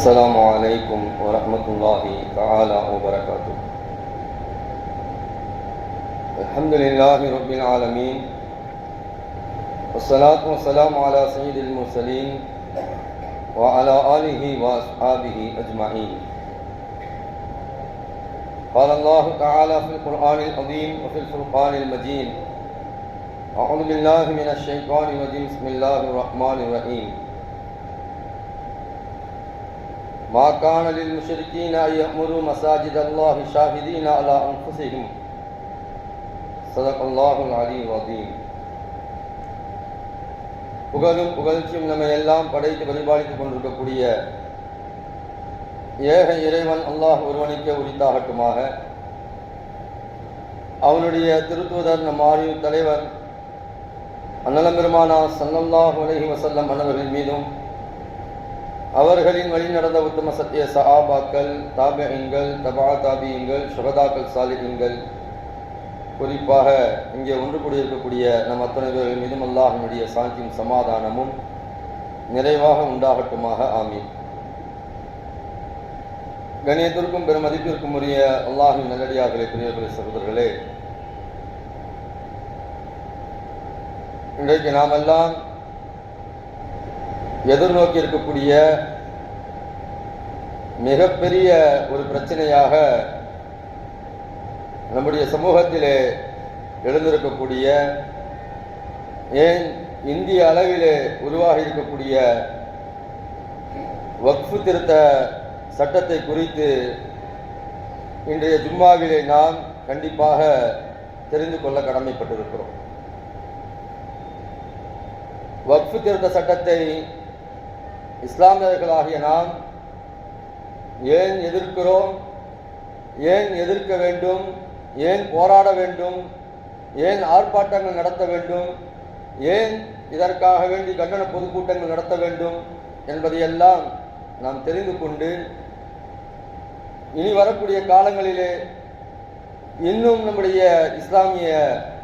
السلام علیکم ورحمۃ اللہ تعالی وبرکاتہ الحمد للہ رب العالمین والصلاة والسلام على سید المرسلین وعلى آلہ واصحابہ اجمعین قال اللہ تعالی فی القرآن العظیم وفی الفرقان المجید اعوذ باللہ من الشیطان الرجیم بسم اللہ الرحمن الرحیم ما كان للمشركين أن يأمروا مساجد الله شاهدين على أنفسهم صدق الله العلي العظيم புகழும் புகழ்ச்சியும் நம்மை எல்லாம் படைத்து பரிபாலித்துக் கொண்டிருக்கக்கூடிய ஏக இறைவன் அல்லாஹ் ஒருவனுக்கே உரித்தாகட்டுமாக அவனுடைய திருத்துவதர் நம் ஆயுள் தலைவர் அன்னலம் பெருமானா சல்லல்லாஹு அலைஹி வசல்லம் அன்னவர்கள் மீதும் அவர்களின் வழி நடந்த உத்தம சத்திய சஹாபாக்கள் தாபியங்கள் தபா தாபியங்கள் சுகதாக்கள் சாலிகங்கள் குறிப்பாக இங்கே ஒன்று கூடியிருக்கக்கூடிய நம் அத்தனை பேர்கள் மீதும் அல்லாஹனுடைய சாந்தியும் சமாதானமும் நிறைவாக உண்டாகட்டுமாக. ஆமீன். கணியத்திற்கும் பெரும் மதிப்பிற்கும் உரிய அல்லாஹின் நல்லடியார்களே பிரியர்களே சகோதரர்களே. இன்றைக்கு நாமெல்லாம் எதிர்நோக்கி இருக்கக்கூடிய மிகப்பெரிய ஒரு பிரச்சனையாக நம்முடைய சமூகத்திலே எழுந்திருக்கக்கூடிய ஏன் இந்திய அளவிலே உருவாகி இருக்கக்கூடிய வக்ஃபு திருத்த சட்டத்தை குறித்து இன்றைய ஜும்மாவிலே நாம் கண்டிப்பாக தெரிந்து கொள்ள கடமைப்பட்டிருக்கிறோம். வக்ஃபு திருத்த சட்டத்தை இஸ்லாமியர்களாகிய நாம் ஏன் எதிர்க்கிறோம்? ஏன் எதிர்க்க வேண்டும்? ஏன் போராட வேண்டும்? ஏன் ஆர்ப்பாட்டங்கள் நடத்த வேண்டும்? ஏன் இதற்காக வேண்டி கண்டன பொதுக்கூட்டங்கள் நடத்த வேண்டும்? என்பதையெல்லாம் நாம் தெரிந்து கொண்டு இனி வரக்கூடிய காலங்களிலே இன்னும் நம்முடைய இஸ்லாமிய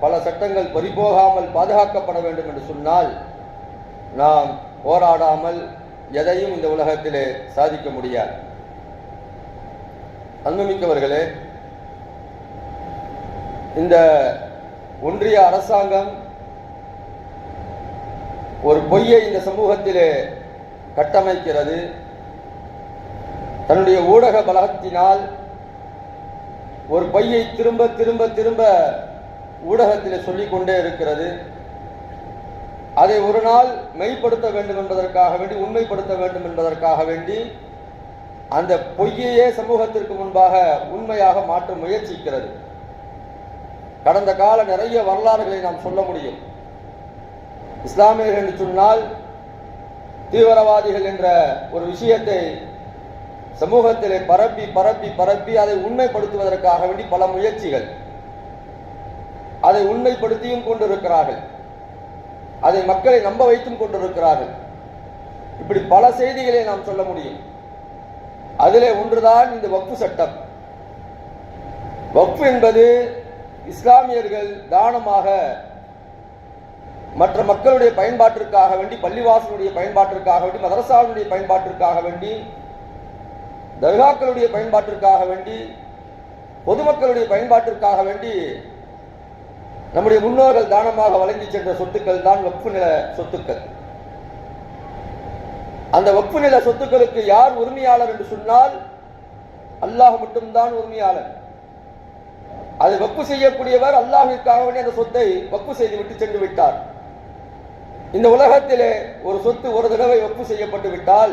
பல சட்டங்கள் பறிபோகாமல் பாதுகாக்கப்பட வேண்டும் என்று சொன்னால் நாம் போராடாமல் எதையும் இந்த உலகத்திலே சாதிக்க முடியாது. அன்புமிக்கவர்களே இந்த ஒன்றிய அரசாங்கம் ஒரு பொய்யை இந்த சமூகத்திலே கட்டமைக்கிறது. தன்னுடைய ஊடக பலகத்தினால் ஒரு பொய்யை திரும்ப திரும்ப திரும்ப ஊடகத்தில் சொல்லிக்கொண்டே இருக்கிறது. அதை ஒரு நாள் மெய்ப்படுத்த வேண்டும் என்பதற்காக வேண்டி உண்மைப்படுத்த வேண்டும் என்பதற்காக வேண்டி அந்த பொய்யையே சமூகத்திற்கு முன்பாக உண்மையாக மாற்ற முயற்சிக்கிறது. கடந்த கால நிறைய வரலாறுகளை நாம் சொல்ல முடியும். இஸ்லாமியர்கள் என்று சொன்னால் தீவிரவாதிகள் என்ற ஒரு விஷயத்தை சமூகத்திலே பரப்பி பரப்பி பரப்பி அதை உண்மைப்படுத்துவதற்காக வேண்டி பல முயற்சிகள். அதை உண்மைப்படுத்தியும் கொண்டிருக்கிறார்கள். அதை மக்களை நம்ப வைத்தும் கொண்டிருக்கிறார்கள். இப்படி பல செய்திகளை நாம் சொல்ல முடியும். அதிலே ஒன்றுதான் இந்த வக்ஃபு சட்டம். வக்ஃபு என்பது இஸ்லாமியர்கள் தானமாக மற்ற மக்களுடைய பயன்பாட்டிற்காக வேண்டி பள்ளிவாசலுடைய பயன்பாட்டிற்காக வேண்டி மதரசாவினுடைய பயன்பாட்டிற்காக வேண்டி தர்காக்களுடைய பயன்பாட்டிற்காக வேண்டி பொதுமக்களுடைய பயன்பாட்டிற்காக வேண்டி நம்முடைய முன்னோர்கள் தானமாக வழங்கி சென்ற சொத்துக்கள் தான் வக்ஃபு நில சொத்துக்கள். அந்த வக்ஃபு நில சொத்துக்களுக்கு யார் உரிமையாளர் என்று சொன்னால் அல்லாஹ் மட்டும்தான் உரிமையாளர். அதை வக்ஃபு செய்யக்கூடியவர் அல்லாஹிற்காக வேண்டிய அந்த சொத்தை வக்ஃபு செய்து விட்டு சென்று விட்டார். இந்த உலகத்திலே ஒரு சொத்து ஒரு தடவை வக்ஃபு செய்யப்பட்டு விட்டால்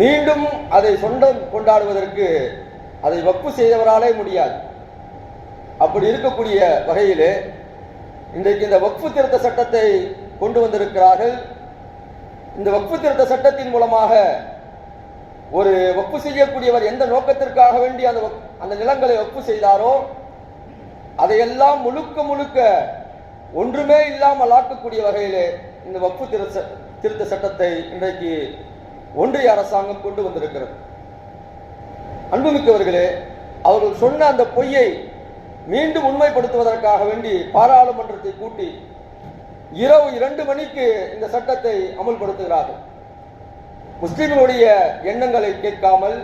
மீண்டும் அதை சொந்தம் கொண்டாடுவதற்கு அதை வக்ஃபு செய்தவராலே முடியாது. அப்படி இருக்கக்கூடிய வகையிலே இன்றைக்கு இந்த வக்ஃபு திருத்த சட்டத்தை கொண்டு வந்திருக்கிறார்கள். இந்த வக்ஃபு திருத்த சட்டத்தின் மூலமாக ஒரு வக்ஃபு செய்யக்கூடியவர் எந்த நோக்கத்திற்காக வேண்டி அந்த அந்த நிலங்களை வக்ஃபு செய்தாரோ அதையெல்லாம் முழுக்க முழுக்க ஒன்றுமே இல்லாமல் ஆக்கக்கூடிய வகையிலே இந்த வக்ஃபு திருத்த திருத்த சட்டத்தை இன்றைக்கு ஒன்றிய அரசாங்கம் கொண்டு வந்திருக்கிறது. அன்புமிக்கவர்களே அவர்கள் சொன்ன அந்த பொய்யை மீண்டும் உண்மைப்படுத்துவதற்காக வேண்டி பாராளுமன்றத்தை கூட்டி இரவு இரண்டு மணிக்கு இந்த சட்டத்தை அமல்படுத்துகிறார்கள். முஸ்லிம்களுடைய எண்ணங்களை கேட்காமல்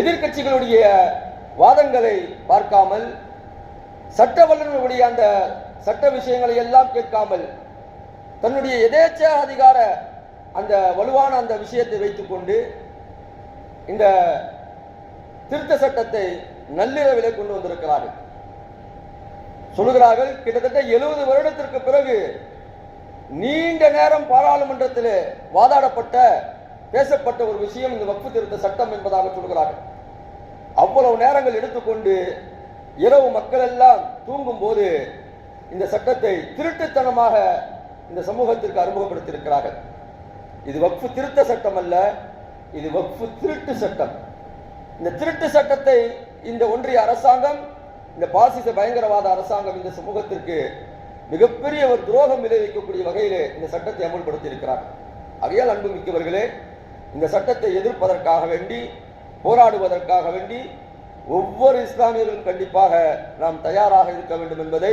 எதிர்க்கட்சிகளுடைய வாதங்களை பார்க்காமல் சட்ட வல்லுநர்களுடைய அந்த சட்ட விஷயங்களை எல்லாம் கேட்காமல் தன்னுடைய எதேச்ச அதிகார அந்த வலுவான அந்த விஷயத்தை வைத்துக்கொண்டு இந்த திருத்த சட்டத்தை நள்ளிரவிலே கொண்டு வந்திருக்கிறார்கள். சொல்லுகிறார்கள் கிட்டத்தட்ட எழுபது வருடத்திற்கு பிறகு நீண்ட நேரம் பாராளுமன்றத்தில் வாதாடப்பட்ட பேசப்பட்ட ஒரு விஷயம் இந்த வக்ஃபு திருத்த சட்டம் என்பதாக சொல்கிறார்கள். அவ்வளவு நேரங்கள் எடுத்துக்கொண்டு இரவு மக்கள் எல்லாம் தூங்கும் போது இந்த சட்டத்தை திருட்டுத்தனமாக இந்த சமூகத்திற்கு அறிமுகப்படுத்தியிருக்கிறார்கள். இது வக்ஃபு திருத்த சட்டம் அல்ல இது வக்ஃபு திருட்டு சட்டம். இந்த திருட்டு சட்டத்தை இந்த ஒன்றிய அரசாங்கம் இந்த பாசிச பயங்கரவாத அரசாங்கம் இந்த சமூகத்திற்கு மிகப்பெரிய ஒரு துரோகம் விளைவிக்கக்கூடிய வகையிலே இந்த சட்டத்தை அமல்படுத்தி இருக்கிறார் ஆகையால் அன்பு மிக்கவர்களே இந்த சட்டத்தை எதிர்ப்பதற்காக வேண்டி போராடுவதற்காக வேண்டி ஒவ்வொரு இஸ்லாமியர்களும் கண்டிப்பாக நாம் தயாராக இருக்க வேண்டும் என்பதை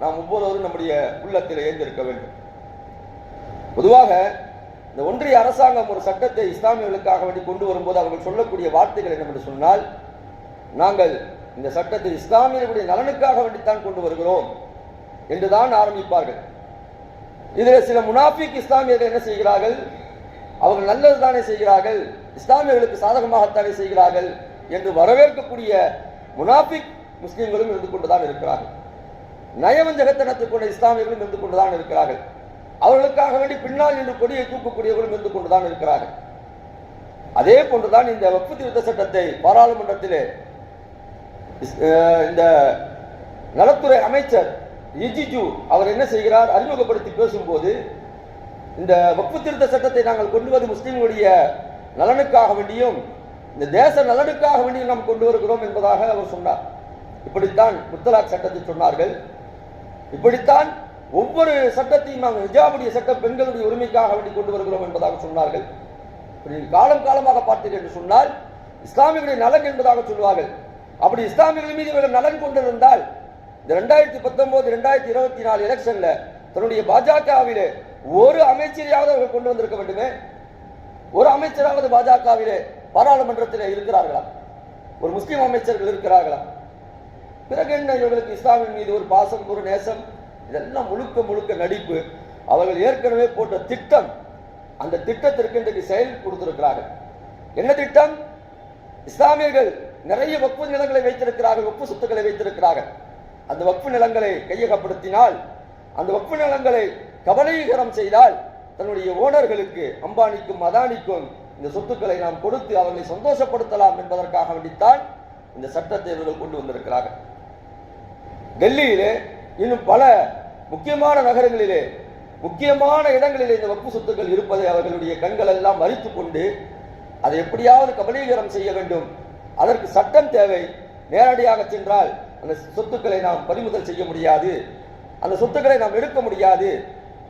நாம் ஒவ்வொருவரும் நம்முடைய உள்ளத்தில் ஏந்திருக்க வேண்டும். பொதுவாக இந்த ஒன்றிய அரசாங்கம் ஒரு சட்டத்தை இஸ்லாமியர்களுக்காக வேண்டி கொண்டு வரும்போது அவர்கள் சொல்லக்கூடிய வார்த்தைகள் என்னவென்று சொன்னால் நாங்கள் இந்த சட்டத்தை இஸ்லாமியர்களுடைய நலனுக்காக வேண்டித்தான் கொண்டு வருகிறோம் என்றுதான் ஆரம்பிப்பார்கள். இதில் சில முனாஃபிக் இஸ்லாமியர்கள் என்ன செய்கிறார்கள்? அவர்கள் நல்லது தானே செய்கிறார்கள்? இஸ்லாமியர்களுக்கு சாதகமாகத்தானே செய்கிறார்கள்? என்று வரவேற்கக்கூடிய முனாஃபிக் முஸ்லீம்களும் இருந்து கொண்டுதான் இருக்கிறார்கள். நயவஞ்சகத்தனத்தை கொண்ட இஸ்லாமியர்களும் இருந்து கொண்டுதான் இருக்கிறார்கள். அவர்களுக்காக வேண்டி பின்னால் நின்று கொடியை தூக்கக்கூடியவர்களும் இருந்து கொண்டுதான் இருக்கிறார்கள். அதே போன்றுதான் இந்த வக்ஃபு திருத்த சட்டத்தை பாராளுமன்றத்திலே இந்த நலத்துறை அமைச்சர் ரிஜிஜு அவர் என்ன செய்கிறார்? அறிமுகப்படுத்தி பேசும்போது இந்த வக்ஃபு திருத்த சட்டத்தை நாங்கள் கொண்டு வந்து முஸ்லீம்களுடைய நலனுக்காக வேண்டியும் இந்த தேச நலனுக்காக வேண்டியும் நாம் கொண்டு வருகிறோம் என்பதாக அவர் சொன்னார். இப்படித்தான் முத்தலாக் சட்டத்தை சொன்னார்கள். இப்படித்தான் ஒவ்வொரு சட்டத்தையும் நாங்கள் ஹிஜாபுடைய சட்டம் பெண்களுடைய உரிமைக்காக வேண்டி கொண்டு வருகிறோம் என்பதாக சொன்னார்கள். இப்படி காலம் காலமாக பார்த்தீர்கள் என்று சொன்னால் இஸ்லாமியர்களுடைய நலன் என்பதாக சொல்வார்கள். அப்படி இஸ்லாமியர்கள் மீது இவர்கள் நலன் கொண்டிருந்தால் இந்த ரெண்டாயிரத்தி பத்தொன்பது ரெண்டாயிரத்தி இருபத்தி நாலு எலெக்ஷன்ல தன்னுடைய பாஜகவிலே ஒரு அமைச்சரையாவது அவர்கள் கொண்டு வந்திருக்க வேண்டுமே? ஒரு அமைச்சராவது பாஜகவிலே பாராளுமன்றத்தில் இருக்கிறார்களா? ஒரு முஸ்லீம் அமைச்சர்கள் இருக்கிறார்களா? பிறகு என்ன இவர்களுக்கு இஸ்லாமின் மீது ஒரு பாசம் ஒரு நேசம்? இதெல்லாம் முழுக்க முழுக்க நடிப்பு. அவர்கள் ஏற்கனவே போட்ட திட்டம் அந்த திட்டத்திற்கு இன்றைக்கு செயல் கொடுத்திருக்கிறார்கள். என்ன திட்டம்? இஸ்லாமியர்கள் நிறைய வக்ஃபு நிலங்களை வைத்திருக்கிறார்கள் வப்பு சொத்துக்களை வைத்திருக்கிறார்கள். அந்த வக்ஃபு நிலங்களை கையகப்படுத்தினால் அந்த வக்ஃபு நிலங்களை கபலீகரம் செய்தால் தன்னுடைய ஓனர்களுக்கு அம்பானிக்கும் அதானிக்கும் இந்த சொத்துக்களை நாம் கொடுத்து அவர்களை சந்தோஷப்படுத்தலாம் என்பதற்காக வேண்டித்தான் இந்த சட்டத்தை இவர்கள் கொண்டு வந்திருக்கிறார்கள். டெல்லியிலே இன்னும் பல முக்கியமான நகரங்களிலே முக்கியமான இடங்களிலே இந்த வப்பு சொத்துக்கள் இருப்பதை அவர்களுடைய கண்கள் எல்லாம் மறித்து கொண்டு அதை எப்படியாவது கபலீகரம் செய்ய வேண்டும் அதற்கு சட்டம் தேவை. நேரடியாக சென்றால் அந்த சொத்துக்களை நாம் பறிமுதல் செய்ய முடியாது. அந்த சொத்துக்களை நாம் எடுக்க முடியாது.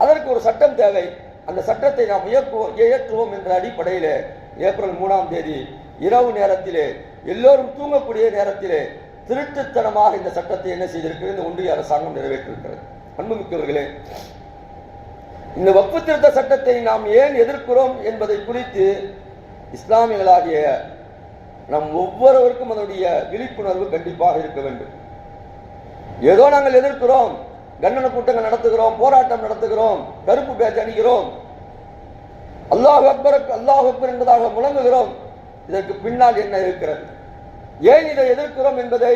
அதற்கு ஒரு சட்டம் தேவை. அந்த சட்டத்தை நாம் இயக்குவோம் இயற்றுவோம் என்ற அடிப்படையிலே ஏப்ரல் மூணாம் தேதி இரவு நேரத்திலே எல்லோரும் தூங்கக்கூடிய நேரத்திலே திருட்டுத்தனமாக இந்த சட்டத்தை என்ன செய்திருக்கிறது? இந்த ஒன்றிய அரசாங்கம் நிறைவேற்றிருக்கிறது. அன்புமிக்கவர்களே இந்த வப்பு திருத்த சட்டத்தை நாம் ஏன் எதிர்க்கிறோம் என்பதை குறித்து இஸ்லாமியர்களாகிய நம் ஒவ்வொருவருக்கும் அதனுடைய விழிப்புணர்வு கண்டிப்பாக இருக்க வேண்டும். ஏதோ நாங்கள் எதிர்க்கிறோம் கண்டன கூட்டங்கள் நடத்துகிறோம் போராட்டம் நடத்துகிறோம் கருப்பு பேச்சு அணிகிறோம். அல்லாஹ் அக்பருக்கு அல்லாஹ் அக்பர் என்பதாக முழங்குகிறோம். இதற்கு பின்னால் என்ன இருக்கிறது? ஏன் இதை எதிர்க்கிறோம் என்பதை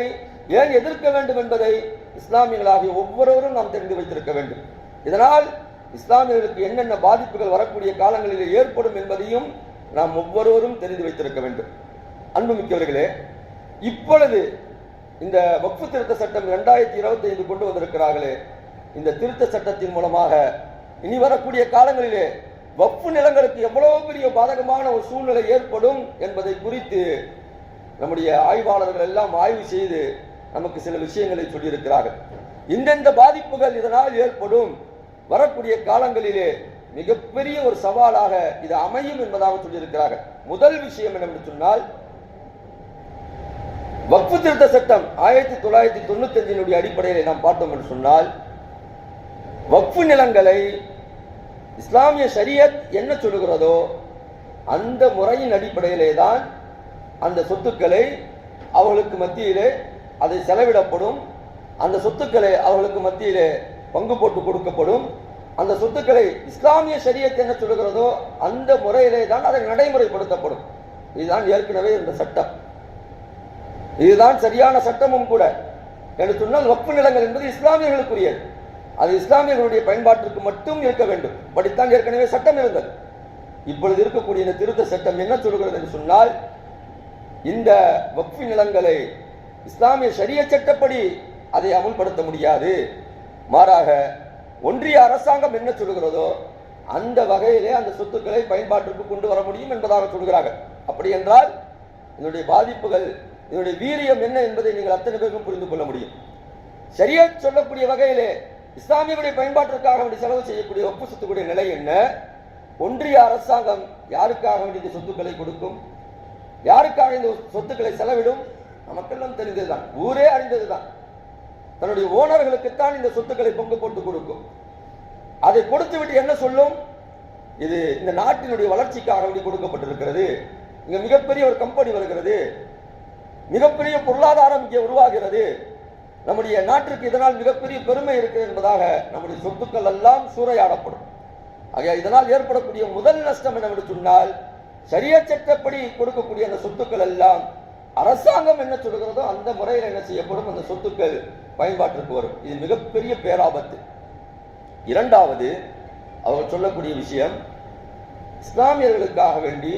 ஏன் எதிர்க்க வேண்டும் என்பதை இஸ்லாமியர்களாகிய ஒவ்வொருவரும் நாம் தெரிந்து வைத்திருக்க வேண்டும். இதனால் இஸ்லாமியர்களுக்கு என்னென்ன பாதிப்புகள் வரக்கூடிய காலங்களில் ஏற்படும் என்பதையும் நாம் ஒவ்வொருவரும் தெரிந்து வைத்திருக்க வேண்டும். அன்புமிக்கவர்களே இப்பொழுது இந்த வக்ஃபு திருத்த சட்டம் இரண்டாயிரத்தி இருபத்தி ஐந்து கொண்டு வந்திருக்கிறார்களே இந்த திருத்த சட்டத்தின் மூலமாக இனி வரக்கூடிய காலங்களிலே வக்ஃபு நிலங்களுக்கு எவ்வளவு பெரிய பாதகமான ஒரு சூழ்நிலை ஏற்படும் என்பதை குறித்து நம்முடைய ஆய்வாளர்கள் எல்லாம் ஆய்வு செய்து நமக்கு சில விஷயங்களை சொல்லியிருக்கிறார்கள். இந்தெந்த பாதிப்புகள் இதனால் ஏற்படும் வரக்கூடிய காலங்களிலே மிகப்பெரிய ஒரு சவாலாக இது அமையும் என்பதாக சொல்லியிருக்கிறார்கள். முதல் விஷயம் என்னவென்று சொன்னால் வக்ஃபு திருத்த சட்டம் ஆயிரத்தி தொள்ளாயிரத்தி தொண்ணூத்தி அஞ்சினுடைய அடிப்படையில் நாம் பார்த்தோம் என்று சொன்னால் வக்ஃபு நிலங்களை இஸ்லாமிய ஷரியத் என்ன சொல்லுகிறதோ அந்த முறையின் அடிப்படையிலே தான் அந்த சொத்துக்களை அவர்களுக்கு மத்தியிலே அதை செலவிடப்படும் அந்த சொத்துக்களை அவர்களுக்கு மத்தியிலே பங்கு போட்டு கொடுக்கப்படும் அந்த சொத்துக்களை இஸ்லாமிய ஷரியத் என்ன சொல்லுகிறதோ அந்த முறையிலே தான் அதை நடைமுறைப்படுத்தப்படும். இதுதான் ஏற்கனவே இந்த சட்டம். இதுதான் சரியான சட்டமும் கூட. என்று சொன்னால் வக்ஃபு நிலங்கள் என்பது இஸ்லாமியர்களுக்குரியது. அது இஸ்லாமியர்களுடைய பயன்பாட்டிற்கு மட்டும் இருக்க வேண்டும். படித்தான் ஏற்கனவே சட்டம் இருந்தது. இப்பொழுது இருக்கக்கூடிய இந்த திருத்த சட்டம் என்ன சொல்கிறது என்று சொன்னால் இந்த வக்ஃபி நிலங்களை இஸ்லாமிய சரிய சட்டப்படி அதை அமுல்படுத்த முடியாது. மாறாக ஒன்றிய அரசாங்கம் என்ன சொல்கிறதோ அந்த வகையிலே அந்த சொத்துக்களை பயன்பாட்டிற்கு கொண்டு வர முடியும் என்பதாக சொல்கிறார்கள். அப்படி என்றால் இதனுடைய பாதிப்புகள் இதனுடைய வீரியம் என்ன என்பதை நீங்கள் அத்தனை பேருக்கும் புரிந்து கொள்ள முடியும். சரியா சொல்லக்கூடிய வகையிலே இஸ்லாமியுடைய பயன்பாட்டிற்காக வேண்டிய செலவு செய்யக்கூடிய ஒப்பு சொத்துக்கூடிய நிலை என்ன? ஒன்றிய அரசாங்கம் யாருக்காக வேண்டிய இந்த சொத்துக்களை கொடுக்கும்? யாருக்காக இந்த சொத்துக்களை செலவிடும்? நமக்கெல்லாம் தெரிந்ததுதான். ஊரே அறிந்ததுதான். தன்னுடைய ஓனர்களுக்குத்தான் இந்த சொத்துக்களை பங்கு போட்டு கொடுக்கும். அதை கொடுத்து விட்டு என்ன சொல்லும்? இது இந்த நாட்டினுடைய வளர்ச்சிக்காக வேண்டி கொடுக்கப்பட்டிருக்கிறது. இங்க மிகப்பெரிய ஒரு கம்பெனி வருகிறது. மிகப்பெரிய பொருளாதாரம் இங்கே உருவாகிறது. நம்முடைய நாட்டிற்கு இதனால் மிகப்பெரிய பெருமை இருக்குது என்பதாக நம்முடைய சொத்துக்கள் எல்லாம் சூறையாடப்படும். ஆக இதனால் ஏற்படக்கூடிய முதல் நஷ்டம் என்னவென்று சொன்னால் சரிய சட்டப்படி கொடுக்கக்கூடிய அந்த சொத்துக்கள் எல்லாம் அரசாங்கம் என்ன சொல்கிறதோ அந்த முறையில் என்ன செய்யப்படும்? அந்த சொத்துக்கள் பயன்பாட்டிற்கு வரும். இது மிகப்பெரிய பேராபத்து. இரண்டாவது அவர் சொல்லக்கூடிய விஷயம் இஸ்லாமியர்களுக்காக வேண்டி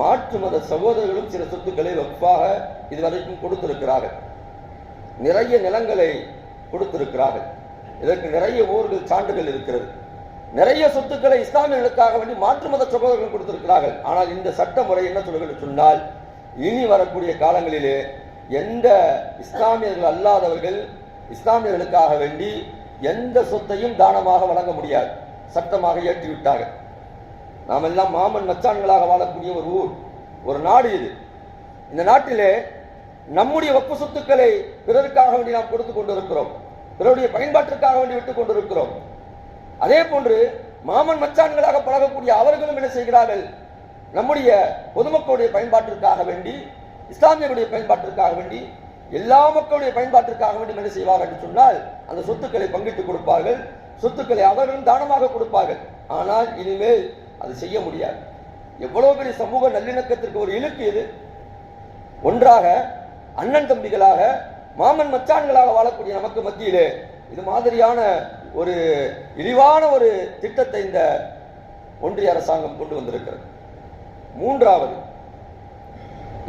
மாற்று மத சகோதரர்களும் சில சொத்துக்களை வகுப்பாக இதுவரைக்கும் கொடுத்திருக்கிறார்கள். நிறைய நிலங்களை கொடுத்திருக்கிறார்கள். இதற்கு நிறைய ஊர்கள் சான்றுகள் இருக்கிறது. நிறைய சொத்துக்களை இஸ்லாமியர்களுக்காக வேண்டி மாற்று மத சகோதரர்கள் கொடுத்திருக்கிறார்கள். ஆனால் இந்த சட்ட முறை என்ன சொல்கிறது சொன்னால் இனி வரக்கூடிய காலங்களிலே எந்த இஸ்லாமியர்கள் அல்லாதவர்கள் இஸ்லாமியர்களுக்காக வேண்டி எந்த சொத்தையும் தானமாக வழங்க முடியாது. சட்டமாக ஏற்றிவிட்டார்கள். நாம் எல்லாம் மாமன் மச்சான்களாக வாழக்கூடிய ஒரு ஊர் ஒரு நாடு இது. இந்த நாட்டிலே நம்முடைய வப்பு சொத்துக்களை பிறருக்காக வேண்டி நாம் கொடுத்து கொண்டிருக்கிறோம். பிறருடைய பயன்பாட்டிற்காக வேண்டி விட்டுக் கொண்டிருக்கிறோம். அதே போன்று மாமன் மச்சான்களாக பழகக்கூடிய அவர்களும் என்ன செய்கிறார்கள்? நம்முடைய பொதுமக்களுடைய பயன்பாட்டிற்காக வேண்டி இஸ்லாமியருடைய பயன்பாட்டிற்காக வேண்டி எல்லா மக்களுடைய பயன்பாட்டிற்காக வேண்டி என்ன செய்வார்கள் என்று சொன்னால் அந்த சொத்துக்களை பங்கிட்டு கொடுப்பார்கள். சொத்துக்களை அவர்களும் தானமாக கொடுப்பார்கள். ஆனால் இனிமேல் அது செய்ய முடியாது. எவ்வளவு பெரிய சமூக நல்லிணக்கத்திற்கு ஒரு இழுக்கு இது. ஒன்றாக அண்ணன் தம்பிகளாக மாமன் மச்சான்களாக வாழக்கூடிய நமக்கு மத்தியிலே இது மாதிரியான ஒரு இழிவான ஒரு திட்டத்தை இந்த ஒன்றிய அரசாங்கம் கொண்டு வந்திருக்கிறது. மூன்றாவது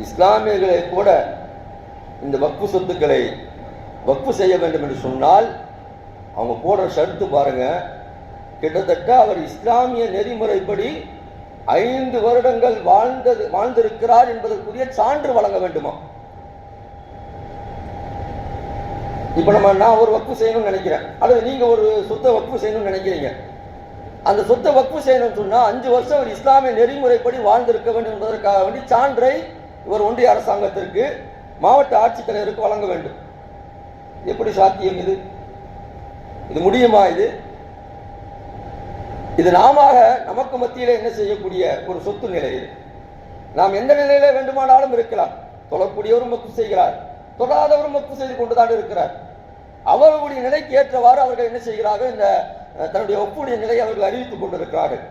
இஸ்லாமியர்களை கூட இந்த வக்ஃபு சொத்துக்களை வக்ஃபு செய்ய வேண்டும் என்று சொன்னால் அவங்க போடுற ஷர்த்து பாருங்கள் கிட்டத்தட்ட அவர் இஸ்லாமிய நெறிமுறைப்படி ஐந்து வருடங்கள் வாழ்ந்தது வாழ்ந்திருக்கிறார் என்பதற்குரிய சான்று வழங்க வேண்டுமா? இப்ப நம்ம நான் ஒரு வக்கு செய்யணும்னு நினைக்கிறேன். அல்லது நீங்க ஒரு சொத்தை வக்கு செய்யணும்னு நினைக்கிறீங்க. அந்த சொத்தை வக்கு செய்யணும்னு சொன்னா அஞ்சு வருஷம் ஒரு இஸ்லாமிய நெறிமுறைப்படி வாழ்ந்திருக்க வேண்டும் என்பதற்காக வேண்டி சான்றை இவர் ஒன்றிய அரசாங்கத்திற்கு மாவட்ட ஆட்சித்தலைவருக்கு வழங்க வேண்டும். எப்படி சாத்தியம் இது? இது முடியுமா இது? இது நாம நமக்கு மத்தியில் என்ன செய்யக்கூடிய ஒரு சொத்து நிலை. நாம் எந்த நிலையில வேண்டுமானாலும் இருக்கலாம். தொழக்கூடியவரும் மக்கு செய்கிறார். தொழாதவரும் மக்கு செய்து கொண்டுதான் இருக்கிறார். அவர்களுடைய நிலைக்கு ஏற்றவாறு அவர்கள் என்ன செய்கிறார்கள்? இந்த தன்னுடைய ஒப்புடைய நிலையை அவர்கள் அறிவித்துக் கொண்டிருக்கிறார்கள்.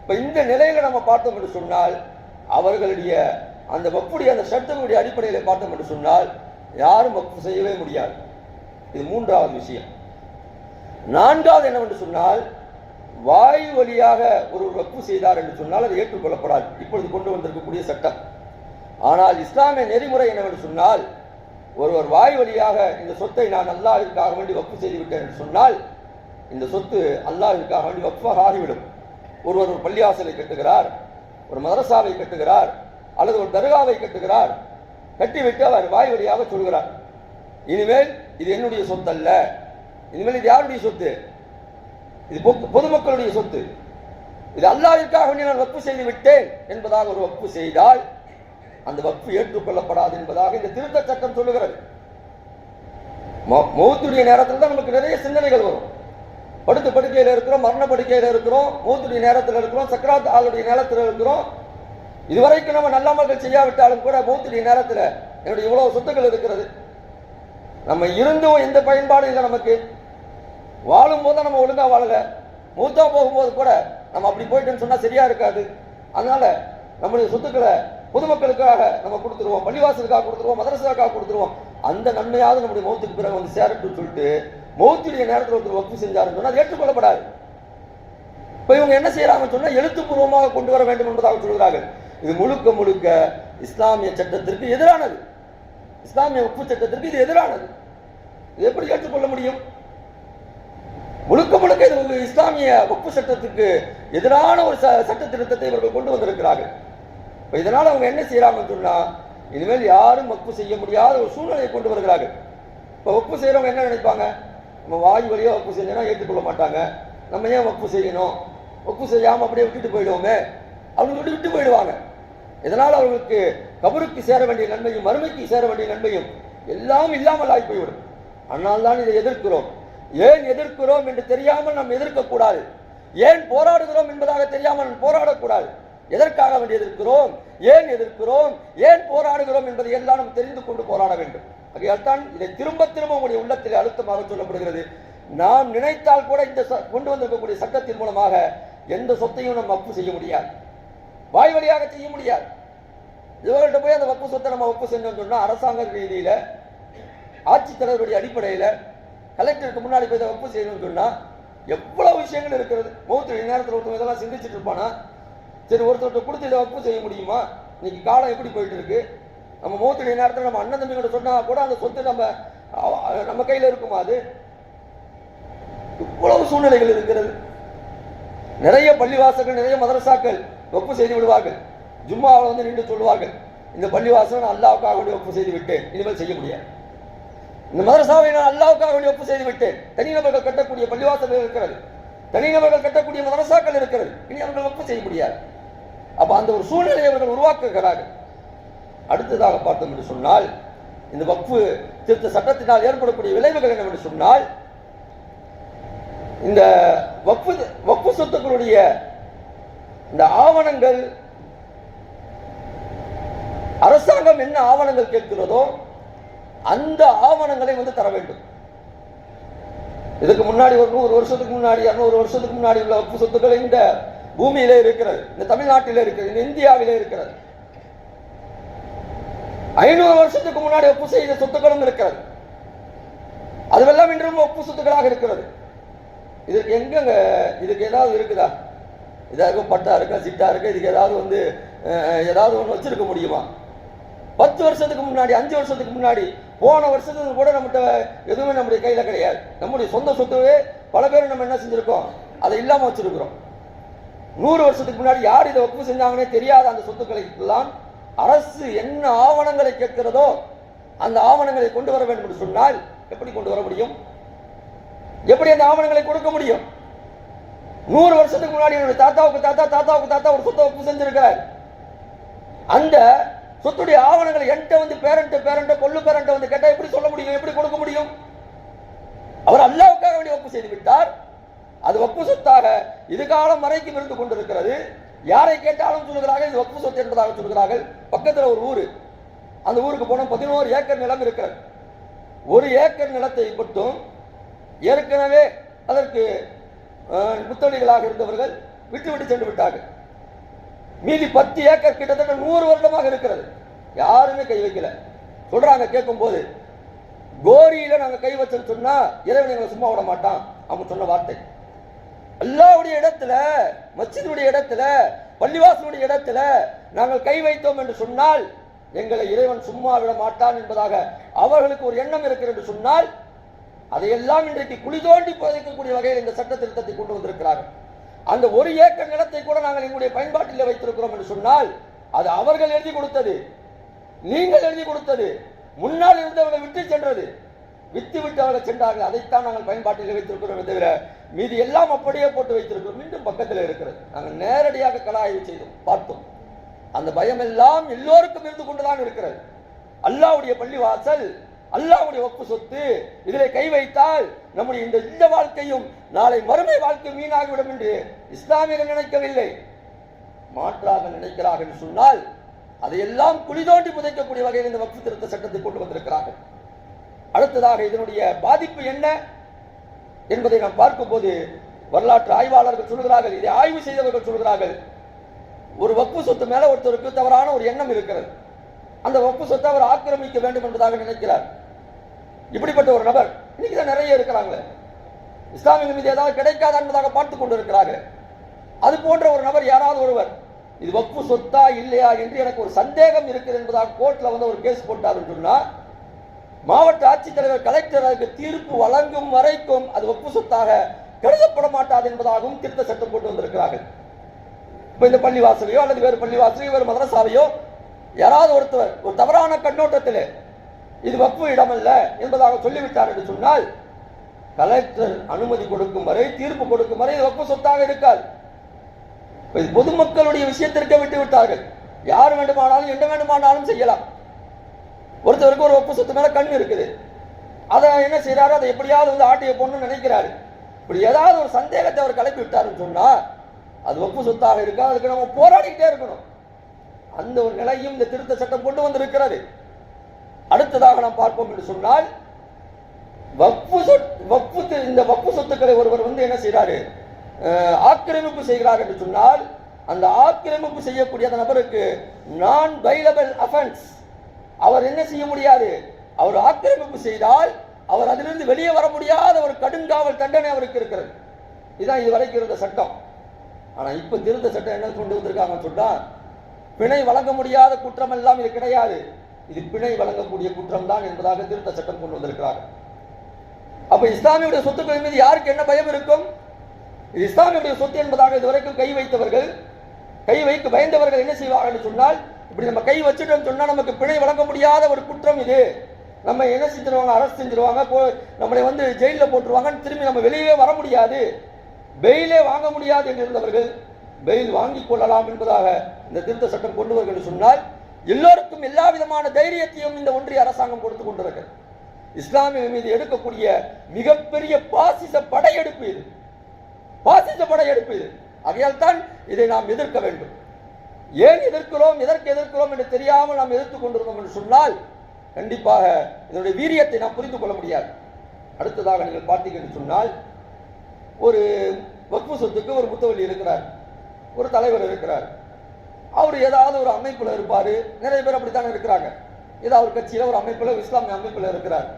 இப்ப இந்த நிலையில நம்ம பார்த்தோம் என்று சொன்னால் அவர்களுடைய அந்த வப்புடைய அந்த சட்டங்களுடைய அடிப்படையில் பார்த்தோம் என்று சொன்னால் யாரும் வப்பு செய்யவே முடியாது. இது மூன்றாவது விஷயம். நான்காவது என்னவென்று சொன்னால் வாயு வழியாக ஒரு வப்பு செய்தார் என்று சொன்னால் அது ஏற்றுக்கொள்ளப்படாது. இப்பொழுது கொண்டு வந்திருக்கக்கூடிய சட்டம். ஆனால் இஸ்லாமிய நெறிமுறை என்னவென்று சொன்னால் ஒருவர் வாய் வழியாக இந்த சொத்தை நான் அல்லாஹிற்காக வேண்டி வப்பு செய்துவிட்டேன் என்று சொன்னால் இந்த சொத்து அல்லாஹிற்காக வேண்டி வப்பாக ஆகிவிடும். ஒருவர் ஒரு பள்ளிவாசலை கட்டுகிறார் ஒரு மதரசாவை கட்டுகிறார் அல்லது ஒரு தர்காவை கட்டுகிறார் கட்டிவிட்டு அவர் வாய் வழியாக சொல்கிறார். இனிமேல் இது என்னுடைய சொத்து அல்ல இனிமேல் இது யாருடைய சொத்து? இது பொ- பொதுமக்களுடைய சொத்து. இது அல்லாவிற்காக வேண்டி நான் வப்பு செய்து விட்டேன் என்பதாக ஒரு வப்பு செய்தால் அந்த வப்பு ஏற்றுக்கொள்ளப்படாது என்பதாக இந்த திருத்த சட்டம் சொல்லுகிறது. மௌத்துடைய நேரத்தில் தான் நமக்கு நிறைய சிந்தனைகள் வரும். படுத்து படுக்கையில் இருக்கிறோம் மரண படுக்கையில் இருக்கிறோம் மூத்துடைய நேரத்தில் இருக்கிறோம் சக்கராத் ஆளுடைய நேரத்தில் இருக்கிறோம். இதுவரைக்கும் நம்ம நல்ல மக்கள் செய்யாவிட்டாலும் கூட மூத்துடைய நேரத்தில் என்னுடைய இவ்வளவு சொத்துக்கள் இருக்கிறது. நம்ம இருந்தும் எந்த பயன்பாடும் இல்லை நமக்கு. வாழும் போது நம்ம ஒழுங்கா வாழல. மூத்தா போகும்போது கூட நம்ம அப்படி போயிட்டோம்னு சொன்னா சரியா இருக்காது. அதனால நம்முடைய சொத்துக்களை பொதுமக்களுக்காக நம்ம கொடுத்துருவோம் பள்ளிவாசலுக்காக கொடுத்துருவோம் மதரசாக்காக கொடுத்துருவோம். அந்த நன்மையாவது நம்முடைய மௌத்துக்கு பிறகு வந்து சேரட்டும் சொல்லிட்டு மௌத்துடைய நேரத்தில் ஒருத்தர் வக்கு செஞ்சாருன்னு சொன்னால் அது ஏற்றுக்கொள்ளப்படாது. இப்போ இவங்க என்ன செய்யறாங்கன்னு சொன்னால் எழுத்துப்பூர்வமாக கொண்டு வர வேண்டும் என்பதாக சொல்கிறார்கள் இது முழுக்க முழுக்க இஸ்லாமிய சட்டத்திற்கு எதிரானது. இஸ்லாமிய உப்பு சட்டத்திற்கு இது எதிரானது. இது எப்படி ஏற்றுக்கொள்ள முடியும்? முழுக்க முழுக்க இது ஒரு இஸ்லாமிய வக்ஃபு சட்டத்துக்கு எதிரான ஒரு ச- சட்ட திருத்தத்தை இவர்கள் கொண்டு வந்திருக்கிறார்கள். இப்போ இதனால் அவங்க என்ன செய்கிறாங்கன்னு சொன்னால் இனிமேல் யாரும் வக்ஃபு செய்ய முடியாத ஒரு சூழ்நிலையை கொண்டு வருகிறார்கள். இப்போ வக்ஃபு செய்கிறவங்க என்ன நினைப்பாங்க? நம்ம வாய் வழியாக வக்ஃபு செஞ்சோம்னா ஏற்றுக்கொள்ள மாட்டாங்க. நம்ம ஏன் வக்ஃபு செய்யணும்? வக்ஃபு செய்யாமல் அப்படியே விட்டுட்டு போயிடுவோமே அப்படின்னு விட்டு விட்டு போயிடுவாங்க. இதனால் அவர்களுக்கு கபருக்கு சேர வேண்டிய நன்மையும் மறுமைக்கு சேர வேண்டிய நன்மையும் எல்லாம் இல்லாமல் ஆகி போய்விடும் அதனால்தான் இதை எதிர்க்கிறோம். ஏன் எதிர்க்கிறோம் என்று தெரியாமல் நாம் எதிர்க்கக்கூடாது? ஏன் போராடுகிறோம் என்பதாக தெரியாமல் நாம் போராடக்கூடாது? எதற்காக வேண்டி எதிர்க்கிறோம்? ஏன் எதிர்க்கிறோம்? ஏன் போராடுகிறோம் என்பதை எல்லாம் நாம் தெரிந்து கொண்டு போராட வேண்டும். ஆகையால் தான் இதை திரும்ப திரும்ப உங்களுடைய உள்ளத்தில் அழுத்தமாக சொல்லப்படுகிறது. நாம் நினைத்தால் கூட இந்த ச- கொண்டு வந்திருக்கக்கூடிய சட்டத்தின் மூலமாக எந்த சொத்தையும் நம்ம வப்பு செய்ய முடியாது. வாய் வழியாக செய்ய முடியாது. இவர்கள்ட்ட போய் அந்த வப்பு சொத்தை நம்ம வப்பு செஞ்சோம்னு சொன்னால் அரசாங்க ரீதியில் ஆட்சித்தலைவருடைய அடிப்படையில் கலெக்டருக்கு முன்னாடி போய் இதை வப்பு செய்யணும்னு சொன்னால் எவ்வளோ விஷயங்கள் இருக்கிறது? மூத்து நேரத்தில் ஒருத்தவங்க இதெல்லாம் சிந்திச்சுட்டு இருப்பானா? சரி ஒருத்தர்கிட்ட கொடுத்து இதை வப்பு செய்ய முடியுமா? இன்னைக்கு காலம் எப்படி போயிட்டு இருக்கு? நம்ம மூத்துடைய நேரத்தில் நம்ம அண்ணன் தம்பிகிட்ட சொன்னால் கூட அந்த சொத்து நம்ம நம்ம கையில் இருக்குமா அது? இவ்வளவு சூழ்நிலைகள் இருக்கிறது. நிறைய பள்ளிவாசல்கள் நிறைய மதரசாக்கள் ஒப்பு செய்து விடுவார்கள். ஜும்மாவில் வந்து நின்று சொல்லுவார்கள் இந்த பள்ளிவாசல் நான் அல்லாவுக்காக ஒப்பு செய்து விட்டேன் இனிமேல் செய்ய முடியாது. இந்த மதரசாவை நான் அல்லாவுக்காக வேண்டி ஒப்பு செய்து விட்டேன் தனிநபர்கள் கட்டக்கூடிய பள்ளிவாசல்கள் இருக்கிறது. தனிநபர்கள் கட்டக்கூடிய மதரசாக்கள் இருக்கிறது. இனி அவர்கள் ஒப்பு செய்ய முடியாது. அப்ப அந்த ஒரு சூழ்நிலையை அவர்கள் உருவாக்குகிறார்கள். அடுத்ததாக பார்த்தோம் என்று சொன்னால் இந்த வக்ஃபு திருத்த சட்டத்தினால் ஏற்படக்கூடிய விளைவுகள் என்னவென்று சொன்னால் இந்த வக்ஃபு வக்ஃபு சொத்துக்களுடைய இந்த ஆவணங்கள் அரசாங்கம் என்ன ஆவணங்கள் கேட்கிறதோ அந்த ஆவணங்களை வந்து தர வேண்டும். இதுக்கு முன்னாடி ஒரு நூறு வருஷத்துக்கு முன்னாடி இரநூறு வருஷத்துக்கு முன்னாடி உள்ள உப்பு சொத்துக்கள் இந்த பூமியிலே இருக்கிறது இந்த தமிழ்நாட்டில் இருக்கிறது இந்த இந்தியாவிலே இருக்கிறது. ஐநூறு வருஷத்துக்கு முன்னாடி ஒப்பு செய்த சொத்துக்களும் இருக்கிறது. அதுவெல்லாம் இன்றும் ஒப்பு சொத்துக்களாக இருக்கிறது. இதுக்கு எங்கங்க இதுக்கு ஏதாவது இருக்குதா? இதாக பட்டா இருக்கா சிட்டா இருக்கா இதுக்கு ஏதாவது வந்து அஹ், ஏதாவது ஒன்று வச்சிருக்க முடியுமா? பத்து வருஷத்துக்கு முன்னாடி அஞ்சு வருஷத்துக்கு முன்னாடி போன வருஷத்துக்கு கூட நம்மகிட்ட எதுவுமே நம்முடைய கையில் கிடையாது. நம்முடைய சொந்த சொத்துவே பல பேர் நம்ம என்ன செஞ்சுருக்கோம்? அதை இல்லாமல் வச்சிருக்கிறோம். நூறு வருஷத்துக்கு முன்னாடி யார் இதை ஒப்பு செஞ்சாங்கன்னே தெரியாத அந்த சொத்துக்களை எல்லாம் அரசு என்ன ஆவணங்களை கேட்கிறதோ அந்த ஆவணங்களை கொண்டு வர வேண்டும் என்று சொன்னால் எப்படி கொண்டு வர முடியும்? எப்படி அந்த ஆவணங்களை கொடுக்க முடியும்? நூறு வருஷத்துக்கு முன்னாடி என்னுடைய தாத்தாவுக்கு தாத்தா தாத்தாவுக்கு தாத்தா ஒரு சொத்தை ஒப்பு செஞ்சிருக்கிறார். அந்த சொத்துடைய ஆவணங்களை என்கிட்ட வந்து பேரண்ட் பேரண்ட் கொள்ளு பேரண்ட் வந்து கேட்டா எப்படி சொல்ல முடியும்? எப்படி கொடுக்க முடியும்? அவர் அல்லாவுக்காக வேண்டிய ஒப்பு செய்து விட்டார். அது ஒப்பு சொத்தாக இது காலம் வரைக்கும் இருந்து கொண்டிருக்கிறது. யாரை கேட்டாலும் சொல்லுகிறார்கள் இது ஒப்பு சொத்து என்பதாக சொல்கிறார்கள் பக்கத்தில் ஒரு ஊர். அந்த ஊருக்கு போனால் பதினோரு ஏக்கர் நிலம் இருக்கிறது. ஒரு ஏக்கர் நிலத்தை மட்டும் ஏற்கனவே அதற்கு புத்தளிகளாக முத்தொழிகளாக இருந்தவர்கள் விட்டு விட்டு சென்று விட்டார்கள். மீதி பத்து ஏக்கர் கிட்டத்தட்ட நூறு வருடமாக இருக்கிறது. யாருமே கை வைக்கல. சொல்றாங்க கேட்கும் போது கோரியில நாங்க கை வச்சோம்னு சொன்னா இறைவன் எங்களை சும்மா விட மாட்டான் அவங்க சொன்ன வார்த்தை. அல்லாவுடைய இடத்துல மஸ்ஜிதுடைய இடத்துல பள்ளிவாசனுடைய இடத்துல நாங்கள் கை வைத்தோம் என்று சொன்னால் எங்களை இறைவன் சும்மா விட மாட்டான் என்பதாக அவர்களுக்கு ஒரு எண்ணம் இருக்கிறது என்று சொன்னால் அதையெல்லாம் இன்றைக்கு குழி தோண்டி புதைக்கக்கூடிய வகையில் இந்த சட்ட திருத்தத்தை கொண்டு வந்திருக்கிறார்கள். அந்த ஒரு ஏக்கர் நிலத்தை கூட நாங்கள் எங்களுடைய பயன்பாட்டில் வைத்திருக்கிறோம் என்று சொன்னால் அது அவர்கள் எழுதி கொடுத்தது நீங்கள் எழுதி கொடுத்தது முன்னால் இருந்தவர்களை விட்டு சென்றது. வித்து விட்டு அவர்கள் சென்றார்கள் அதைத்தான் நாங்கள் பயன்பாட்டில் வைத்திருக்கிறோம் தவிர மீதி எல்லாம் அப்படியே போட்டு வைத்திருக்கிறோம். மீண்டும் பக்கத்தில் இருக்கிறது. நாங்கள் நேரடியாக கலாய்வு செய்தோம் பார்த்தோம். அந்த பயம் எல்லாம் எல்லோருக்கும் இருந்து கொண்டுதான் இருக்கிறது. அல்லாவுடைய பள்ளிவாசல் அல்லாவுடைய ஒப்பு சொத்து இதிலே கை வைத்தால் நம்முடைய இந்த இந்த வாழ்க்கையும் நாளை மறுமை வாழ்க்கை வீணாகிவிடும் என்று இஸ்லாமியர்கள் நினைக்கவில்லை. மாற்றாக நினைக்கிறார்கள் என்று சொன்னால் அதையெல்லாம் குழி தோண்டி புதைக்கக்கூடிய வகையில் இந்த வக்ஃபு திருத்த சட்டத்தை கொண்டு வந்திருக்கிறார்கள். அடுத்ததாக இதனுடைய பாதிப்பு என்ன என்பதை நாம் பார்க்கும்போது வரலாற்று ஆய்வாளர்கள் சொல்கிறார்கள் இதை ஆய்வு செய்தவர்கள் சொல்கிறார்கள் ஒரு வக்ஃபு சொத்து மேல ஒருத்தருக்கு தவறான ஒரு எண்ணம் இருக்கிறது. அந்த வக்ஃபு சொத்தை அவர் ஆக்கிரமிக்க வேண்டும் என்பதாக நினைக்கிறார். இப்படிப்பட்ட ஒரு நபர் இன்னைக்கு தான் நிறைய இருக்கிறாங்களே. இஸ்லாமிய மீது ஏதாவது கிடைக்காத என்பதாக பார்த்து கொண்டு இருக்கிறார்கள் அது போன்ற ஒரு நபர் யாராவது ஒருவர் இது வப்பு சொத்தா இல்லையா? என்று எனக்கு ஒரு சந்தேகம் இருக்குது என்பதாக கோர்ட்டில் வந்து ஒரு கேஸ் போட்டாருன்னு சொன்னா மாவட்ட ஆட்சித்தலைவர் கலெக்டர் அதுக்கு தீர்ப்பு வழங்கும் வரைக்கும் அது ஒப்பு சொத்தாக கருதப்பட மாட்டாது என்பதாகவும் திருத்த சட்டம் கொண்டு வந்திருக்கிறார்கள். இப்போ இந்த பள்ளிவாசலையோ அல்லது வேறு பள்ளிவாசலையோ வேறு மதரசாவையோ யாராவது ஒருத்தர் ஒரு தவறான கண்ணோட்டத்தில் இது வப்பு இடமல்ல என்பதாக சொல்லிவிட்டார் என்று சொன்னால் கலெக்டர் அனுமதி கொடுக்கும் வரை தீர்ப்பு கொடுக்கும் வரை இது வப்பு சொத்தாக இருக்காது. இது பொதுமக்களுடைய விஷயத்திற்கு விட்டு விட்டார்கள். யார் வேண்டுமானாலும் என்ன வேண்டுமானாலும் செய்யலாம். ஒருத்தருக்கு ஒரு ஒப்பு சொத்து மேல கண் இருக்குது. அதை என்ன செய்யறாரு அதை எப்படியாவது வந்து ஆட்டிய போடணும்னு நினைக்கிறாரு. இப்படி ஏதாவது ஒரு சந்தேகத்தை அவர் கிளப்பி விட்டாருன்னு சொன்னா அது ஒப்பு சொத்தாக இருக்கா? அதுக்கு நம்ம போராடிக்கிட்டே இருக்கணும். அந்த ஒரு நிலையும் இந்த திருத்த சட்டம் கொண்டு வந்திருக்கிறது. அடுத்ததாக நாம் பார்ப்போம் என்று சொன்னால் வக்ஃபு சொத் வக்ஃபு இந்த வக்ஃபு சொத்துக்களை ஒருவர் வந்து என்ன செய்கிறாரு? ஆக்கிரமிப்பு செய்கிறார் என்று சொன்னால் அந்த ஆக்கிரமிப்பு செய்யக்கூடிய அந்த நபருக்கு நான் பைலபிள் அஃபென்ஸ் அவர் என்ன செய்ய முடியாது? அவர் ஆக்கிரமிப்பு செய்தால் அவர் அதிலிருந்து வெளியே வர முடியாத ஒரு கடுங்காவல் தண்டனை அவருக்கு இருக்கிறது. இதுதான் இதுவரைக்கும் இருந்த சட்டம். ஆனால் இப்போ திருத்த சட்டம் என்ன கொண்டு வந்திருக்காங்கன்னு சொன்னால் பிணை வழங்க முடியாத குற்றம் எல்லாம் இது கிடையாது. இது பிணை வழங்கக்கூடிய குற்றம் தான் என்பதாக திருத்த சட்டம் கொண்டு வந்திருக்கிறார்கள் அப்ப இஸ்லாமியுடைய சொத்துக்கள் மீது யாருக்கு என்ன பயம் இருக்கும்? இது இஸ்லாமியுடைய சொத்து என்பதாக இதுவரைக்கும் கை வைத்தவர்கள் கை வைக்க பயந்தவர்கள் என்ன செய்வார்கள் என்று சொன்னால் இப்படி நம்ம கை வச்சுட்டோம்னு சொன்னா நமக்கு பிணை வழங்க முடியாத ஒரு குற்றம் இது. நம்ம என்ன செஞ்சிருவாங்க? அரசு செஞ்சிருவாங்க போ நம்மளை வந்து ஜெயிலில் போட்டுருவாங்கன்னு திரும்பி நம்ம வெளியே வர முடியாது. பெயிலே வாங்க முடியாது என்று இருந்தவர்கள் பெயில் வாங்கிக் கொள்ளலாம் என்பதாக இந்த திருத்த சட்டம் கொண்டு வருகிறது என்று சொன்னால் எல்லோருக்கும் எல்லா விதமான தைரியத்தையும் இந்த ஒன்றிய அரசாங்கம் கொடுத்து கொண்டிருக்கு இஸ்லாமிய மீது எடுக்கக்கூடிய மிகப்பெரிய பாசிச படையெடுப்பு இது. பாசிச படையெடுப்பு இது. ஆகையால் தான் இதை நாம் எதிர்க்க வேண்டும். ஏன் எதிர்க்கிறோம் எதற்கு எதிர்க்கிறோம் என்று தெரியாமல் நாம் எதிர்த்துக் கொண்டிருந்தோம் என்று சொன்னால் கண்டிப்பாக இதனுடைய வீரியத்தை நாம் புரிந்து கொள்ள முடியாது. அடுத்ததாக நீங்கள் பார்த்தீங்கன்னு சொன்னால் ஒரு வக்ஃபு சொத்துக்கு ஒரு முத்தவள்ளி இருக்கிறார். ஒரு தலைவர் இருக்கிறார். அவர் ஏதாவது ஒரு அமைப்பில் இருப்பார். நிறைய பேர் அப்படித்தானே இருக்கிறாங்க. ஏதோ அவர் கட்சியில் ஒரு அமைப்பில் இஸ்லாமிய அமைப்பில் இருக்கிறார்.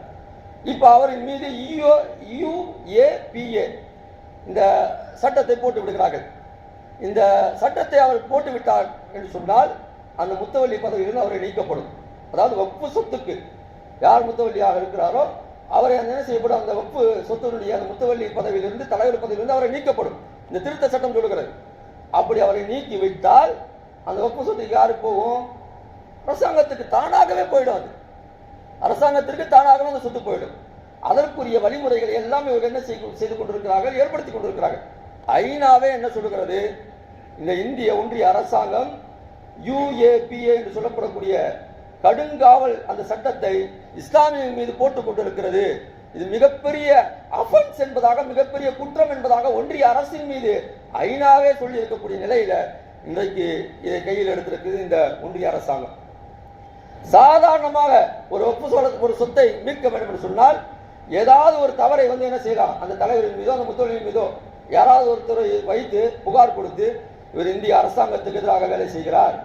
இப்போ அவரின் மீது யூ யுஏபிஏ இந்த சட்டத்தை போட்டு விடுகிறார்கள். இந்த சட்டத்தை அவர் போட்டு விட்டார் என்று சொன்னால் அந்த முத்தவள்ளி பதவியிலிருந்து அவரை நீக்கப்படும். அதாவது வப்பு சொத்துக்கு யார் முத்தவள்ளியாக இருக்கிறாரோ அவரை அந்த என்ன செய்யப்படும்? அந்த வப்பு சொத்துடைய அந்த முத்தவள்ளி பதவியிலிருந்து தலைவர் பதவியிலிருந்து அவரை நீக்கப்படும். இந்த திருத்த சட்டம் சொல்லுகிறது. அப்படி அவரை நீக்கி வைத்தால் அந்த ஒப்பு சொத்துக்கு யாரு போகும்? அரசாங்கத்துக்கு தானாகவே போயிடும் அது அரசாங்கத்திற்கு தானாகவே அந்த சொத்து போயிடும். அதற்குரிய வழிமுறைகளை எல்லாம் இவர்கள் என்ன செய்து கொண்டிருக்கிறார்கள் ஏற்படுத்தி கொண்டிருக்கிறார்கள். ஐநாவே என்ன சொல்லுகிறது? இந்த இந்திய ஒன்றிய அரசாங்கம் யுஏபிஏ என்று சொல்லப்படக்கூடிய கடுங்காவல் அந்த சட்டத்தை இஸ்லாமிய மீது போட்டுக் கொண்டிருக்கிறது. இது மிகப்பெரிய அஃபன்ஸ் என்பதாக மிகப்பெரிய குற்றம் என்பதாக ஒன்றிய அரசின் மீது ஐநாவே சொல்லி இருக்கக்கூடிய நிலையில இன்றைக்கு இதை கையில் எடுத்திருக்குது இந்த ஒன்றிய அரசாங்கம். சாதாரணமாக ஒரு ஒப்பு ஒரு சொத்தை மீட்க வேண்டும் என்று சொன்னால் ஏதாவது ஒரு தவறை வந்து என்ன செய்யலாம்? அந்த தலைவரின் மீதோ அந்த முத்தொழிலின் மீதோ யாராவது ஒருத்தரை வைத்து புகார் கொடுத்து இவர் இந்திய அரசாங்கத்துக்கு எதிராக வேலை செய்கிறார்.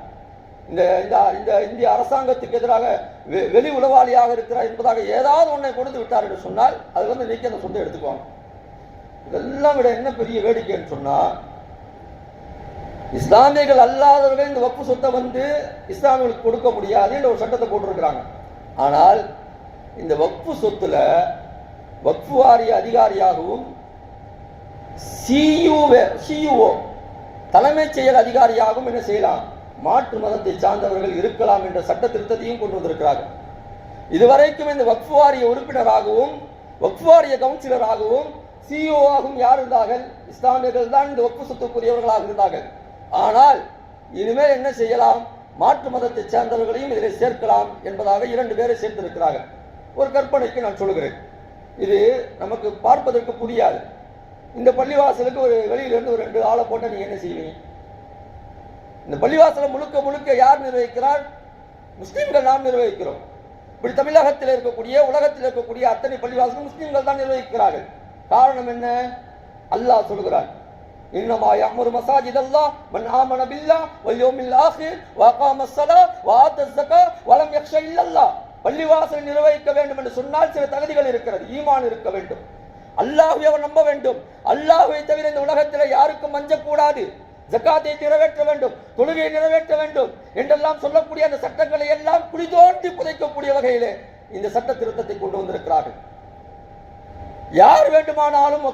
இந்த இந்த இந்த இந்திய அரசாங்கத்துக்கு எதிராக வெ- வெளி உளவாளியாக இருக்கிறார் என்பதாக ஏதாவது ஒன்றை கொடுத்து விட்டார் என்று சொன்னால் அது வந்து நீக்கி அந்த சொத்தை எடுத்துக்குவாங்க இதெல்லாம் விட என்ன பெரிய வேடிக்கைன்னு சொன்னால் இஸ்லாமியர்கள் அல்லாதவர்கள் இந்த வப்பு சொத்தை வந்து இஸ்லாமியர்களுக்கு கொடுக்க முடியாது என்ற ஒரு சட்டத்தை போட்டிருக்கிறாங்க. ஆனால் இந்த வக்ஃபு சொத்துல வக்ஃபு வாரிய அதிகாரியாகவும் சியூ சியூஓ தலைமைச் செயல் அதிகாரியாகவும் என்ன செய்யலாம்? மாற்று மதத்தை சார்ந்தவர்கள் இருக்கலாம் என்ற சட்ட திருத்தத்தையும் கொண்டு வந்திருக்கிறார்கள். இதுவரைக்கும் இந்த வக்ஃபு வாரிய உறுப்பினராகவும் வக்ஃபு வாரிய கவுன்சிலராகவும் சிஇஓவாகவும் யார் இருந்தார்கள்? இஸ்லாமியர்கள் தான் இந்த வக்ஃபு சொத்துக்குரியவர்களாக இருந்தார்கள். ஆனால் இனிமேல் என்ன செய்யலாம்? மாற்று மதத்தை சேர்ந்தவர்களையும் இதில் சேர்க்கலாம் என்பதாக இரண்டு பேரை சேர்த்திருக்கிறார்கள். ஒரு கற்பனைக்கு நான் சொல்கிறேன் இது நமக்கு பார்ப்பதற்கு புரியாது. இந்த பள்ளிவாசலுக்கு ஒரு வெளியிலிருந்து ஒரு ரெண்டு ஆளை போட்டால் நீங்கள் என்ன செய்வீங்க? இந்த பள்ளிவாசலை முழுக்க முழுக்க யார் நிர்வகிக்கிறார்? முஸ்லீம்கள் நாம் நிர்வகிக்கிறோம். இப்படி தமிழகத்தில் இருக்கக்கூடிய உலகத்தில் இருக்கக்கூடிய அத்தனை பள்ளிவாசலும் முஸ்லீம்கள் தான் நிர்வகிக்கிறார்கள். காரணம் என்ன? அல்லாஹ் சொல்கிறார் இன்னமா يعمر مساجد الله من ஆமன بالله واليوم யௌமில் ஆகிர் வ அகாம ஸலா ولم ஆத்த ஸகா الله. பள்ளிவாசல் நிர்வகிக்க வேண்டும் என்று சொன்னால் சில தகுதிகள் இருக்கிறது. ஈமான் இருக்க வேண்டும். அல்லாஹுவை அவர் நம்ப வேண்டும். அல்லாஹுவை தவிர இந்த உலகத்தில் யாருக்கும் மஞ்சக்கூடாது ஜக்காத்தை நிறைவேற்ற வேண்டும். தொழுகையை நிறைவேற்ற வேண்டும் என்றெல்லாம் சொல்லக்கூடிய அந்த சட்டங்களை எல்லாம் குளிதோண்டி புதைக்கக்கூடிய வகையிலே இந்த சட்ட திருத்தத்தை கொண்டு வந்திருக்கிறார்கள். யார் வேண்டுமானாலும்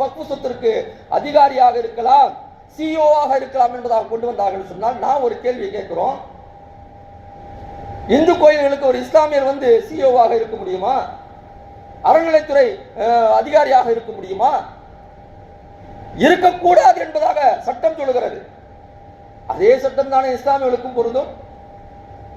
வக்பு சொத்திற்கு அதிகாரியாக இருக்கலாம் சிஓவாக இருக்கலாம் என்பதாக கொண்டு வந்தார்கள் சொன்னால் நான் ஒரு கேள்வி கேட்கிறோம். இந்து கோயில்களுக்கு ஒரு இஸ்லாமியர் வந்து சிஓவாக இருக்க முடியுமா? அறநிலைத்துறை அதிகாரியாக இருக்க முடியுமா? இருக்கக்கூடாது என்பதாக சட்டம் சொல்லுகிறது. அதே சட்டம் தானே இஸ்லாமியர்களுக்கும் பொருந்தும்.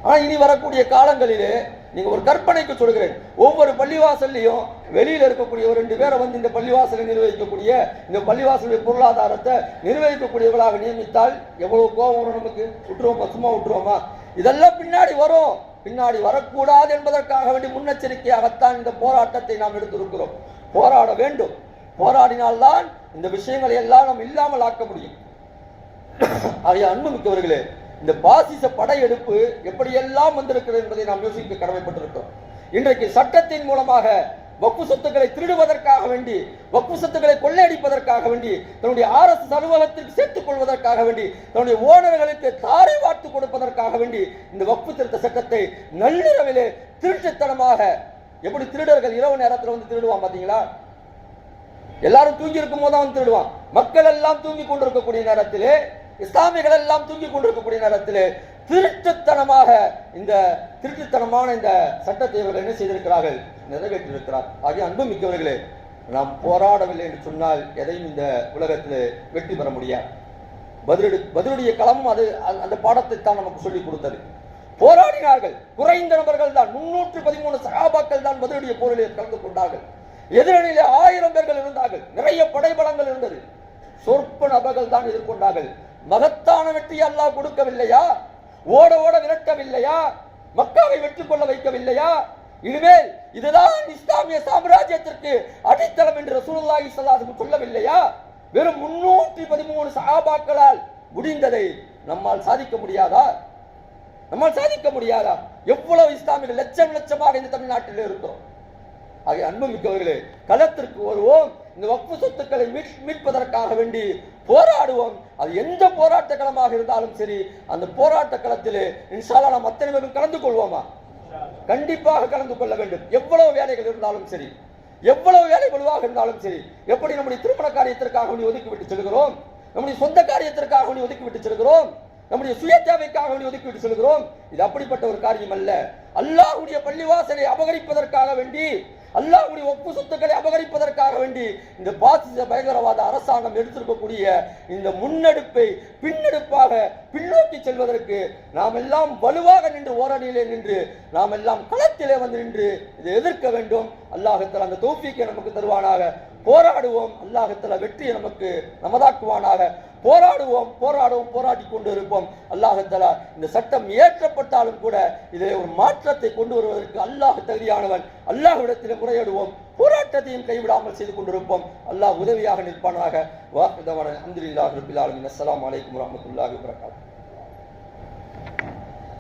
ஆனால் இனி வரக்கூடிய காலங்களிலே நீங்கள் ஒரு கற்பனைக்கு சொல்கிறேன் ஒவ்வொரு பள்ளிவாசல்லையும் வெளியில் இருக்கக்கூடிய ஒரு ரெண்டு பேரை வந்து இந்த பள்ளிவாசலை நிர்வகிக்கக்கூடிய இந்த பள்ளிவாசலுடைய பொருளாதாரத்தை நிர்வகிக்கக்கூடியவர்களாக நியமித்தால் எவ்வளோ கோபம் வரும் நமக்கு? விட்டுருவோமா? சும்மா விட்டுருவோமா? இதெல்லாம் பின்னாடி வரும். பின்னாடி வரக்கூடாது என்பதற்காக வேண்டி முன்னெச்சரிக்கையாகத்தான் இந்த போராட்டத்தை நாம் எடுத்திருக்கிறோம். போராட வேண்டும். போராடினால்தான் இந்த விஷயங்களை எல்லாம் நாம் இல்லாமல் ஆக்க முடியும். ஆகிய அன்புமிக்கவர்களே இந்த பாசிச படையெடுப்பு எப்படியெல்லாம் வந்திருக்கிறது என்பதை நாம் யோசிக்க கடமைப்பட்டிருக்கிறோம். இன்றைக்கு சட்டத்தின் மூலமாக வப்பு சொத்துக்களை திருடுவதற்காக வேண்டி வப்பு சொத்துக்களை கொள்ளையடிப்பதற்காக வேண்டி தன்னுடைய அரசு அலுவலகத்திற்கு சேர்த்துக் கொள்வதற்காக வேண்டி தன்னுடைய ஓனர்களுக்கு தாரை வார்த்து கொடுப்பதற்காக வேண்டி இந்த வப்பு திருத்த சட்டத்தை நள்ளிரவிலே திருட்டுத்தனமாக எப்படி திருடர்கள் இரவு நேரத்தில் வந்து திருடுவான் பாத்தீங்களா? எல்லாரும் தூங்கி இருக்கும் போது வந்து திருடுவான். மக்கள் எல்லாம் தூங்கி கொண்டிருக்கக்கூடிய நேரத்திலே இஸ்லாமியர்கள் எல்லாம் தூங்கி கொண்டிருக்கக்கூடிய நேரத்தில் திருட்டுத்தனமாக இந்த திருட்டுத்தனமான இந்த சட்டத்தை இவர்கள் என்ன செய்திருக்கிறார்கள்? நிறைவேற்றியிருக்கிறார். ஆகிய அன்பு மிக்கவர்களே நாம் போராடவில்லை என்று சொன்னால் எதையும் இந்த உலகத்தில் வெற்றி பெற முடியாது. பதிலடி பதிலுடைய களமும் அது அந்த- அந்த பாடத்தை தான் நமக்கு சொல்லிக் கொடுத்தது. போராடினார்கள். குறைந்த நபர்கள் தான். முன்னூற்று பதிமூணு சகாபாக்கள் தான் பதிலுடைய போரில் கலந்து கொண்டார்கள். எதிரணியிலே ஆயிரம் பேர்கள் இருந்தார்கள். நிறைய படைபலங்கள் இருந்தது. சொற்ப நபர்கள் தான் எதிர்கொண்டார்கள். மகத்தான வெற்றி அல்லாஹ் கொடுக்கவில்லையா? ஓட ஓட விரட்டவில்லையா? மக்காவை வெற்றி கொள்ள வைக்கவில்லையா? இனிமேல் இதுதான் இஸ்லாமிய சாம்ராஜ்யத்திற்கு அடித்தளம் என்று ரசூலுல்லாஹி ஸல்லல்லாஹு சொல்லவில்லையா? வெறும் முன்னூற்றி பதிமூணு சஹாபாக்களால் முடிந்ததை நம்மால் சாதிக்க முடியாதா? நம்மால் சாதிக்க முடியாதா? எவ்வளவு இஸ்லாமியர்கள் லட்சம் லட்சமாக இந்த தமிழ்நாட்டில் இருக்கிறோம் ஆகிய அன்புமிக்கவர்களே களத்திற்கு வருவோம். இந்த வக்ஃபு சொத்துக்களை மீட்பதற்காக வேண்டி போராடுவோம். அது எந்த போராட்ட களமாக இருந்தாலும் சரி அந்த போராட்ட களத்திலே இன்ஷால்லா நாம் அத்தனை பேரும் கலந்து கொள்வோமா? கண்டிப்பாக கலந்து கொள்ள வேண்டும். எவ்வளவு வேலைகள் இருந்தாலும் சரி எவ்வளவு வேலை வலுவாக இருந்தாலும் சரி எப்படி நம்முடைய திருமண காரியத்திற்காக நீ ஒதுக்கிவிட்டு செல்கிறோம்? நம்முடைய சொந்த காரியத்திற்காக நீ ஒதுக்கிவிட்டு செல்கிறோம்? நம்முடைய சுய தேவைக்காக வேண்டி ஒதுக்கிவிட்டு செல்கிறோம்? இது அப்படிப்பட்ட ஒரு காரியம் அல்ல. அல்லாஹ்வுடைய பள்ளிவாசலை அபகரிப்பதற்காக வேண்டி அல்லாஹ்வுடைய ஒப்பு சொத்துக்களை அபகரிப்பதற்காக வேண்டி இந்த பாசிச பயங்கரவாத அரசாங்கம் எடுத்திருக்கக்கூடிய இந்த முன்னெடுப்பை பின்னெடுப்பாக பின்னோக்கி செல்வதற்கு நாம் எல்லாம் வலுவாக நின்று ஓரணியிலே நின்று நாம் எல்லாம் களத்திலே வந்து நின்று இதை எதிர்க்க வேண்டும். அல்லாஹத்தில் அந்த தௌஃபீக்கை நமக்கு தருவானாக. போராடுவோம். அல்லாஹத்தில் வெற்றியை நமக்கு நமதாக்குவானாக. போராடுவோம் போராடுவோம் போராடி கொண்டு இருப்போம் அல்லாஹத்தலா இந்த சட்டம் இயற்றப்பட்டாலும் கூட இதில் ஒரு மாற்றத்தை கொண்டு வருவதற்கு அல்லாஹ் தகுதியானவன். அல்லாஹ்விடத்தில் முறையிடுவோம். போராட்டத்தையும் கைவிடாமல் செய்து கொண்டிருப்போம். அல்லாஹ் உதவியாக நிற்பானாக. வாக்குதவன அந்திரில்லாஹ் ரபில் ஆலமின். அஸ்ஸலாமு அலைக்கும் வரஹ்மத்துல்லாஹி வபரகாத்துஹு.